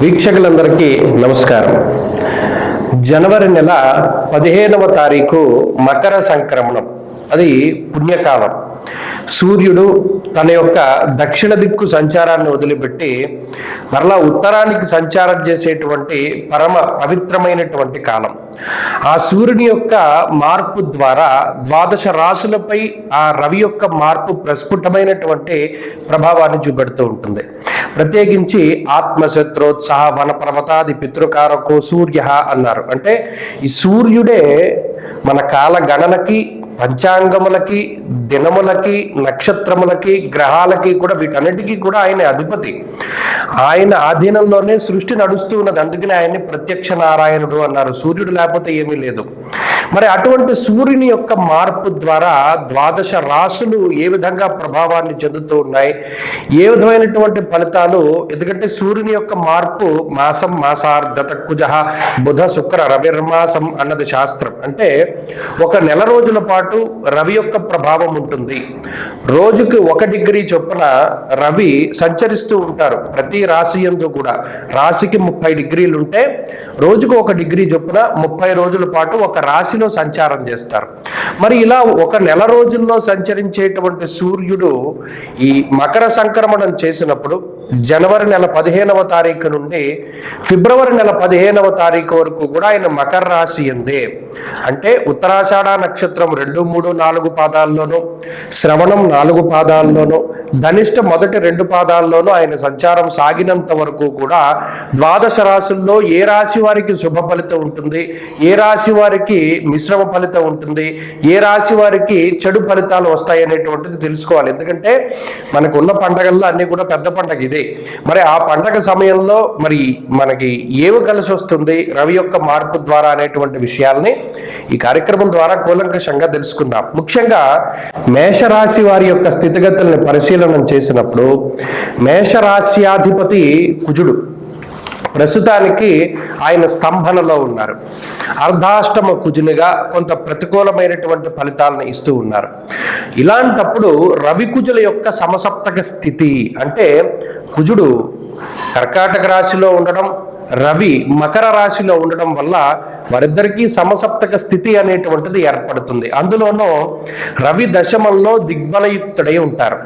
వీక్షకులందరికీ నమస్కారం. జనవరి నెల పదిహేనవ తారీఖు మకర సంక్రమణం. అది పుణ్యకాలం. సూర్యుడు తన యొక్క దక్షిణ దిక్కు సంచారాన్ని వదిలిపెట్టి మరలా ఉత్తరానికి సంచారం చేసేటువంటి పరమ పవిత్రమైనటువంటి కాలం. ఆ సూర్యుని యొక్క మార్పు ద్వారా ద్వాదశ రాశులపై ఆ రవి యొక్క మార్పు ప్రస్ఫుటమైనటువంటి ప్రభావాన్ని చూపెడుతూ ఉంటుంది. ప్రత్యేకించి ఆత్మశత్రోత్సాహ వనపర్వతాది పితృకారకో సూర్య అన్నారు. అంటే ఈ సూర్యుడే మన కాల గణనకి పంచాంగములకి దినములకి నక్షత్రములకి గ్రహాలకి కూడా వీటన్నిటికీ కూడా ఆయన అధిపతి. ఆయన ఆధీనంలోనే సృష్టి నడుస్తూ ఉన్నది. అందుకనే ఆయన్ని ప్రత్యక్ష నారాయణుడు అన్నారు. సూర్యుడు లేకపోతే ఏమీ లేదు. మరి అటువంటి సూర్యుని యొక్క మార్పు ద్వారా ద్వాదశ రాశులు ఏ విధంగా ప్రభావాన్ని చెందుతూ ఉన్నాయి? ఏ విధమైనటువంటి ఫలితాలు? ఎందుకంటే సూర్యుని యొక్క మార్పు మాసం మాసార్ధత కుజ బుధ శుక్ర రవిర్మాసం అన్నది శాస్త్రం. అంటే ఒక నెల రోజుల పాటు రవి యొక్క ప్రభావం ఉంటుంది. రోజుకి ఒక డిగ్రీ చొప్పున రవి సంచరిస్తూ ఉంటారు. ప్రతి రాశి ఎందు కూడా. రాశికి ముప్పై డిగ్రీలు ఉంటే రోజుకు ఒక డిగ్రీ చొప్పున ముప్పై రోజుల పాటు ఒక రాశిలో సంచారం చేస్తారు. మరి ఇలా ఒక నెల రోజుల్లో సంచరించేటువంటి సూర్యుడు ఈ మకర సంక్రమణం చేసినప్పుడు జనవరి నెల పదిహేనవ తారీఖు నుండి ఫిబ్రవరి నెల పదిహేనవ తారీఖు వరకు కూడా ఆయన మకర రాశి ఎందే అంటే ఉత్తరాషాఢ నక్షత్రం రెండు రెండు మూడు నాలుగు పాదాల్లోనూ శ్రవణం నాలుగు పాదాల్లోనూ ధనిష్ట మొదటి రెండు పాదాల్లోనూ ఆయన సంచారం సాగినంత వరకు కూడా ద్వాదశ రాశుల్లో ఏ రాశి వారికి శుభ ఫలితం ఉంటుంది? ఏ రాశి వారికి మిశ్రమ ఫలితం ఉంటుంది? ఏ రాశి వారికి చెడు ఫలితాలు వస్తాయి అనేటువంటిది తెలుసుకోవాలి. ఎందుకంటే మనకు ఉన్న పండగల్లో అన్ని కూడా పెద్ద పండగ ఇదే. మరి ఆ పండగ సమయంలో మరి మనకి ఏమి కలిసి వస్తుంది? రవి యొక్క మార్పు ద్వారా అనేటువంటి విషయాల్ని ఈ కార్యక్రమం ద్వారా కూలంకషంగా తెలుసుకుందాం. ముఖ్యంగా మేషరాశి వారి యొక్క స్థితిగతుల్ని పరిశీలన చేసినప్పుడు మేషరాశ్యాధిపతి కుజుడు. ప్రస్తుతానికి ఆయన స్తంభనలో ఉన్నారు. అర్ధాష్టమ కుజునిగా కొంత ప్రతికూలమైనటువంటి ఫలితాలను ఇస్తూ ఉన్నారు. ఇలాంటప్పుడు రవి కుజుల యొక్క సమసప్తక స్థితి అంటే కుజుడు కర్కాటక రాశిలో ఉండడం రవి మకర రాశిలో ఉండడం వల్ల వారిద్దరికీ సమసప్తక స్థితి అనేటువంటిది ఏర్పడుతుంది. అందులోనూ రవి దశమంలో దిగ్బలయుక్తుడై ఉంటారు.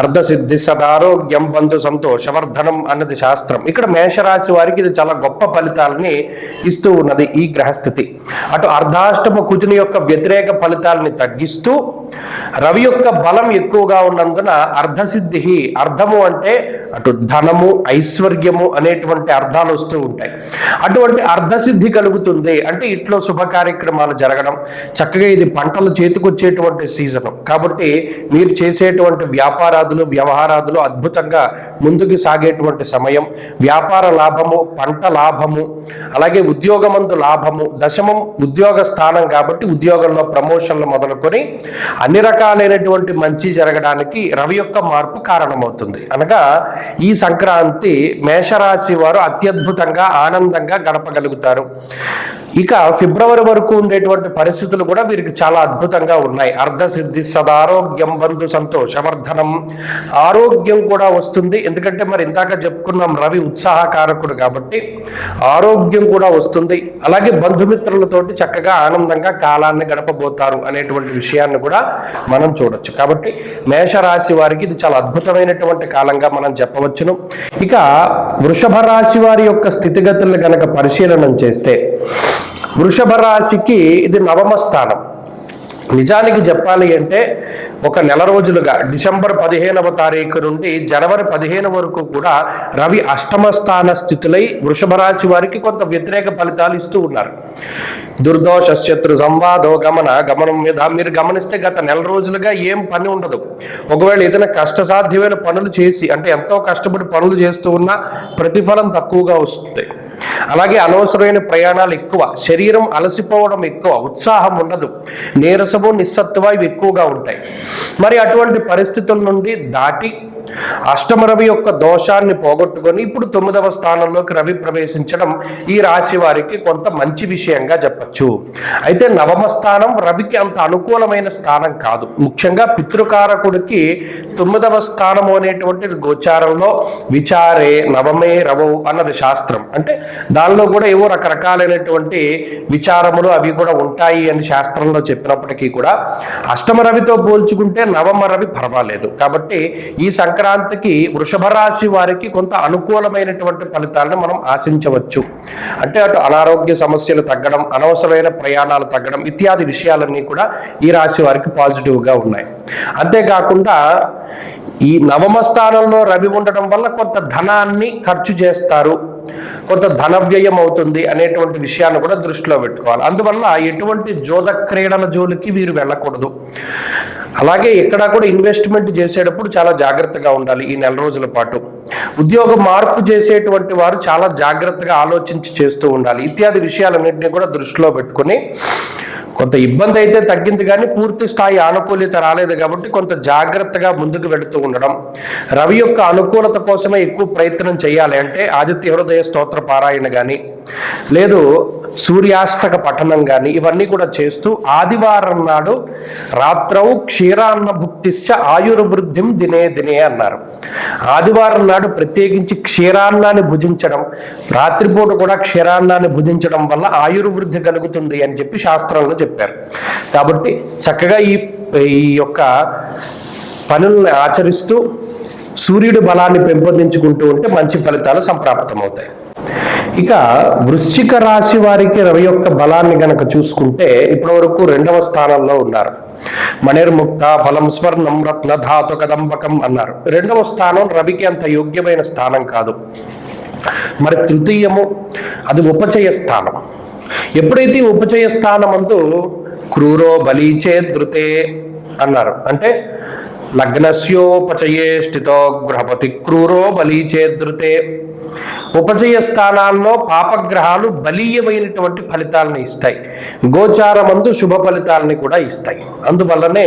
అర్ధసిద్ధి సదారోగ్యం బంధు సంతోషవర్ధనం అన్నది శాస్త్రం. ఇక్కడ మేషరాశి వారికి ఇది చాలా గొప్ప ఫలితాలని ఇస్తూ ఉన్నది ఈ గ్రహస్థితి. అటు అర్ధాష్టమ కుజుని యొక్క వ్యతిరేక ఫలితాలని తగ్గిస్తూ రవి యొక్క బలం ఎక్కువగా ఉన్నందున అర్ధసిద్ధి అర్ధము అంటే అటు ధనము ఐశ్వర్యము అనేటువంటి అర్థాలు వస్తూ ఉంటాయి. అటువంటి అర్ధసిద్ధి కలుగుతుంది. అంటే ఇంట్లో శుభ కార్యక్రమాలు జరగడం చక్కగా ఇది పంటలు చేతికొచ్చేటువంటి సీజన్. కాబట్టి మీరు చేసేటువంటి వ్యాపారాదులు వ్యవహారాదులు అద్భుతంగా ముందుకు సాగేటువంటి సమయం. వ్యాపార లాభము పంట లాభము అలాగే ఉద్యోగమందు లాభము దశమం ఉద్యోగ స్థానం కాబట్టి ఉద్యోగంలో ప్రమోషన్లు మొదలుకొని అన్ని రకాలైనటువంటి మంచి జరగడానికి రవి యొక్క మార్పు కారణమవుతుంది. అనగా ఈ సంక్రాంతి మేషరాశి వారు అత్యద్భుతంగా ఆనందంగా గడపగలుగుతారు. ఇక ఫిబ్రవరి వరకు ఉండేటువంటి పరిస్థితులు కూడా వీరికి చాలా అద్భుతంగా ఉన్నాయి. అర్ధసిద్ధి సదారోగ్యం బంధు సంతోషవర్ధనం ఆరోగ్యం కూడా వస్తుంది. ఎందుకంటే మరి ఇందాక చెప్పుకున్నాం రవి ఉత్సాహకారకుడు కాబట్టి ఆరోగ్యం కూడా వస్తుంది. అలాగే బంధుమిత్రులతోటి చక్కగా ఆనందంగా కాలాన్ని గడపబోతారు అనేటువంటి విషయాన్ని కూడా మనం చూడొచ్చు. కాబట్టి మేషరాశి వారికి ఇది చాలా అద్భుతమైనటువంటి కాలంగా మనం చెప్పవచ్చును. ఇక వృషభ రాశి వారి యొక్క స్థితిగతులను గనక పరిశీలన చేస్తే వృషభ రాశికి ఇది నవమ స్థానం. నిజానికి చెప్పాలి అంటే ఒక నెల రోజులుగా డిసెంబర్ పదిహేనవ తారీఖు నుండి జనవరి పదిహేను వరకు కూడా రవి అష్టమ స్థాన స్థితులై వృషభ రాశి వారికి కొంత వ్యతిరేక ఫలితాలు ఇస్తూ ఉన్నారు. దుర్దోష శత్రు సంవాదో గమన గమనం మీద మీరు గమనిస్తే గత నెల రోజులుగా ఏం పని ఉండదు. ఒకవేళ ఏదైనా కష్టసాధ్యమైన పనులు చేసి అంటే ఎంతో కష్టపడి పనులు చేస్తూ ఉన్నా ప్రతిఫలం తక్కువగా వస్తుంది. అలాగే అనవసరమైన ప్రయాణాలు ఎక్కువ శరీరం అలసిపోవడం ఎక్కువ ఉత్సాహం ఉండదు నీరసము నిస్సత్వ ఇవి ఎక్కువగా ఉంటాయి. మరి అటువంటి పరిస్థితుల నుండి దాటి అష్టమ రవి యొక్క దోషాన్ని పోగొట్టుకొని ఇప్పుడు తొమ్మిదవ స్థానంలోకి రవి ప్రవేశించడం ఈ రాశి వారికి కొంత మంచి విషయంగా చెప్పచ్చు. అయితే నవమ స్థానం రవికి అంత అనుకూలమైన స్థానం కాదు. ముఖ్యంగా పితృకారకుడికి తొమ్మిదవ స్థానము అనేటువంటి గోచారంలో విచారే నవమే రవవు అన్నది శాస్త్రం. అంటే దానిలో కూడా ఏవో రకరకాలైనటువంటి విచారములు అవి కూడా ఉంటాయి అని శాస్త్రంలో చెప్పినప్పటికీ కూడా అష్టమ రవితో పోల్చుకుంటే నవమ రవి పర్వాలేదు. కాబట్టి ఈ సంక్రాంతికి వృషభ రాశి వారికి కొంత అనుకూలమైనటువంటి ఫలితాలను మనం ఆశించవచ్చు. అంటే అటు అనారోగ్య సమస్యలు తగ్గడం అనవసరమైన ప్రయాణాలు తగ్గడం ఇత్యాది విషయాలన్నీ కూడా ఈ రాశి వారికి పాజిటివ్గా ఉన్నాయి. అంతేకాకుండా ఈ నవమ స్థానంలో రవి ఉండడం వల్ల కొంత ధనాన్ని ఖర్చు చేస్తారు. కొంత ధన వ్యయం అవుతుంది అనేటువంటి విషయాన్ని కూడా దృష్టిలో పెట్టుకోవాలి. అందువల్ల ఎటువంటి జోద క్రీడల జోలికి వీరు వెళ్ళకూడదు. అలాగే ఎక్కడా కూడా ఇన్వెస్ట్మెంట్ చేసేటప్పుడు చాలా జాగ్రత్తగా ఉండాలి ఈ నెల రోజుల పాటు. ఉద్యోగ మార్పు చేసేటువంటి వారు చాలా జాగ్రత్తగా ఆలోచించి చేస్తూ ఉండాలి. ఇత్యాది విషయాలన్నింటినీ కూడా దృష్టిలో పెట్టుకొని కొంత ఇబ్బంది అయితే తగ్గింది కానీ పూర్తి స్థాయి ఆనుకూల్యత రాలేదు కాబట్టి కొంత జాగ్రత్తగా ముందుకు వెళుతూ ఉండడం. రవి యొక్క అనుకూలత కోసమే ఎక్కువ ప్రయత్నం చేయాలి అంటే ఆదిత్య హృదయ స్తోత్ర పారాయణ కానీ లేదు సూర్యాష్టక పఠనం కానీ ఇవన్నీ కూడా చేస్తూ ఆదివారం నాడు రాత్రవు క్షీరాన్న భుక్తిశ్చ ఆయుర్వృద్ధిం దినే దినే అన్నారు. ఆదివారం నాడు ప్రత్యేకించి క్షీరాన్నాన్ని భుజించడం రాత్రిపూట కూడా క్షీరాన్నాన్ని భుజించడం వల్ల ఆయుర్వృద్ధి కలుగుతుంది అని చెప్పి శాస్త్రంలో చెప్పారు. కాబట్టి చక్కగా ఈ ఈ యొక్క పనుల్ని ఆచరిస్తూ సూర్యుడి బలాన్ని పెంపొందించుకుంటూ ఉంటే మంచి ఫలితాలు సంప్రాప్తమవుతాయి. ఇక వృశ్చిక రాశి వారికి రవి యొక్క బలాన్ని గనక చూసుకుంటే ఇప్పటి వరకు రెండవ స్థానంలో ఉన్నారు. మణిర్ముక్త ఫలం స్వర్ణం రత్న ధాతు కదంబకం అన్నారు. రెండవ స్థానం రవికి అంత యోగ్యమైన స్థానం కాదు. మరి తృతీయము అది ఉపచయ స్థానం. ఎప్పుడైతే ఉపచయ స్థానమందు క్రూరో బలీచే ధృతే అన్నారు అంటే లగ్నస్యోపచయే స్థితో గృహపతి క్రూరో బలీచేదృతే ఉపజయ స్థానాల్లో పాపగ్రహాలు బలీయమైనటువంటి ఫలితాలను ఇస్తాయి. గోచారమందు శుభ ఫలితాలని కూడా ఇస్తాయి. అందువల్లనే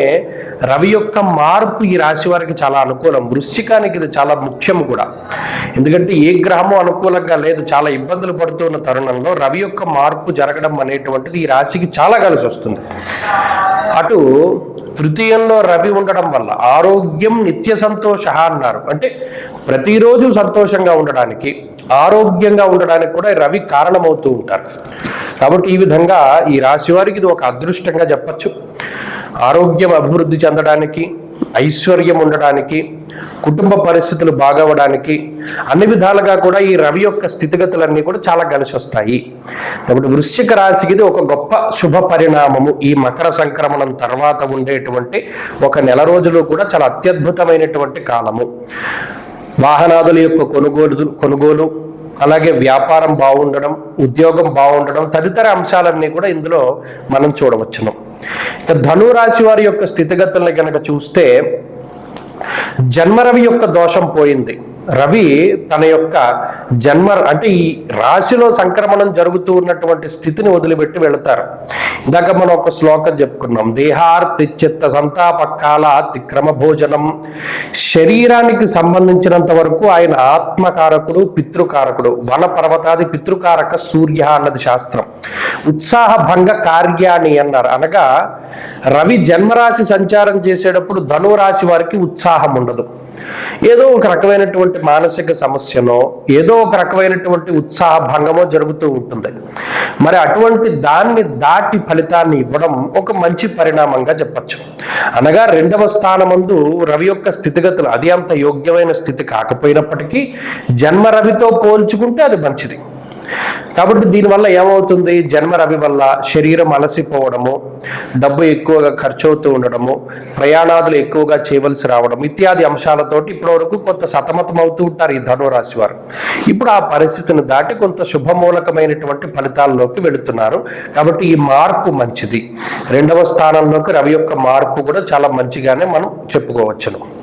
రవి యొక్క మార్పు ఈ రాశి వారికి చాలా అనుకూలం. వృశ్చికానికి ఇది చాలా ముఖ్యం కూడా. ఎందుకంటే ఏ గ్రహము అనుకూలంగా లేదు చాలా ఇబ్బందులు పడుతున్న తరుణంలో రవి యొక్క మార్పు జరగడం అనేటువంటిది ఈ రాశికి చాలా కలిసి వస్తుంది అటు తృతీయంలో రవి ఉండడం వల్ల ఆరోగ్యం నిత్య సంతోష అన్నారు. అంటే ప్రతిరోజు సంతోషంగా ఉండడానికి ఆరోగ్యంగా ఉండడానికి కూడా రవి కారణమవుతూ ఉంటారు. కాబట్టి ఈ విధంగా ఈ రాశి వారికి ఇది ఒక అదృష్టంగా చెప్పచ్చు. ఆరోగ్యం అభివృద్ధి చెందడానికి ఐశ్వర్యం ఉండడానికి కుటుంబ పరిస్థితులు బాగవడానికి అన్ని విధాలుగా కూడా ఈ రవి యొక్క స్థితిగతులన్నీ కూడా చాలా కలిసి వస్తాయి. కాబట్టి వృశ్చిక రాశికి ఇది ఒక గొప్ప శుభ పరిణామము. ఈ మకర సంక్రమణం తర్వాత ఉండేటువంటి ఒక నెల రోజులు కూడా చాలా అత్యద్భుతమైనటువంటి కాలము. వాహనాదుల యొక్క కొనుగోలు కొనుగోలు అలాగే వ్యాపారం బాగుండడం ఉద్యోగం బాగుండడం తదితర అంశాలన్నీ కూడా ఇందులో మనం చూడవచ్చును. ఇక ధనురాశి వారి యొక్క స్థితిగతుల్ని కనుక చూస్తే జన్మరవి యొక్క దోషం పోయింది. రవి తన యొక్క జన్మ అంటే ఈ రాశిలో సంక్రమణం జరుగుతూ ఉన్నటువంటి స్థితిని వదిలిపెట్టి వెళతారు. ఇందాక మనం ఒక శ్లోకం చెప్పుకున్నాం దేహార్తిచిత్త సంతాప కాల తిక్రమ భోజనం. శరీరానికి సంబంధించినంత వరకు ఆయన ఆత్మకారకుడు పితృకారకుడు వన పర్వతాది పితృకారక సూర్య అన్నది శాస్త్రం. ఉత్సాహ భంగ కార్యాణి అన్నారు. అనగా రవి జన్మరాశి సంచారం చేసేటప్పుడు ధనురాశి వారికి ఉత్సాహం ఉండదు. ఏదో ఒక రకమైనటువంటి మానసిక సమస్యనో ఏదో ఒక రకమైనటువంటి ఉత్సాహ భంగమో జరుగుతూ ఉంటుంది. మరి అటువంటి దాన్ని దాటి ఫలితాన్ని ఇవ్వడం ఒక మంచి పరిణామంగా చెప్పచ్చు. అనగా రెండవ స్థానమందు రవి యొక్క స్థితిగతులు అది అంత యోగ్యమైన స్థితి కాకపోయినప్పటికీ జన్మ రవితో పోల్చుకుంటే అది మంచిది. కాబట్టి దీనివల్ల ఏమవుతుంది? జన్మ రవి వల్ల శరీరం అలసిపోవడము డబ్బు ఎక్కువగా ఖర్చు అవుతూ ఉండడము ప్రయాణాదులు ఎక్కువగా చేయవలసి రావడం ఇత్యాది అంశాలతోటి ఇప్పటి వరకు కొంత సతమతం అవుతూ ఉంటారు ఈ ధనురాశి వారు. ఇప్పుడు ఆ పరిస్థితిని దాటి కొంత శుభమూలకమైనటువంటి ఫలితాల్లోకి వెళుతున్నారు. కాబట్టి ఈ మార్పు మంచిది. రెండవ స్థానంలోకి రవి యొక్క మార్పు కూడా చాలా మంచిగానే మనం చెప్పుకోవచ్చును.